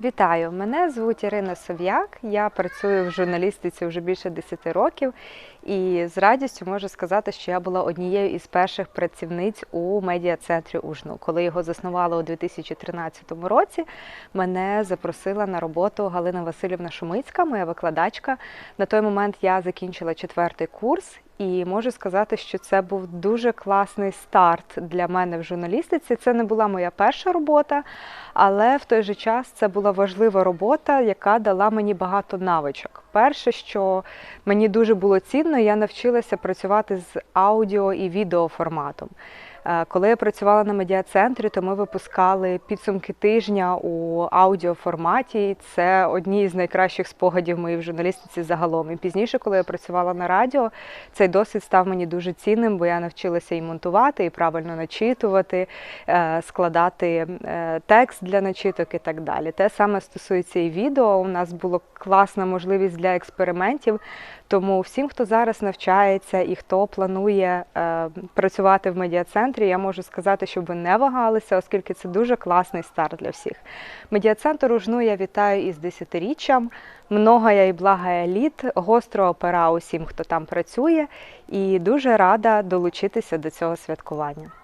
Вітаю! Мене звуть Ірина Сов'як. Я працюю в журналістиці вже більше 10 років, і з радістю можу сказати, що я була однією із перших працівниць у медіа-центрі Ужну. Коли його заснували у 2013 році, мене запросила на роботу Галина Васильівна Шумицька, моя викладачка. На той момент я закінчила четвертий курс. І можу сказати, що це був дуже класний старт для мене в журналістиці. Це не була моя перша робота, але в той же час це була важлива робота, яка дала мені багато навичок. Перше, що мені дуже було цінно, я навчилася працювати з аудіо і відеоформатом. Е, Коли я працювала на медіа-центрі, то ми випускали підсумки тижня у аудіоформаті. Це одні з найкращих спогадів моїх в журналістиці загалом. І пізніше, коли я працювала на радіо, цей досвід став мені дуже цінним, бо я навчилася і монтувати, і правильно начитувати, е, складати е, текст для начиток і так далі. Те саме стосується і відео. У нас була класна можливість для експериментів. Тому всім, хто зараз навчається і хто планує е, працювати в медіа-центрі, я можу сказати, щоб ви не вагалися, оскільки це дуже класний старт для всіх. Медіа-центр Ужну я вітаю із десятиріччям. Многая і благая літ, гострого пера усім, хто там працює, і дуже рада долучитися до цього святкування.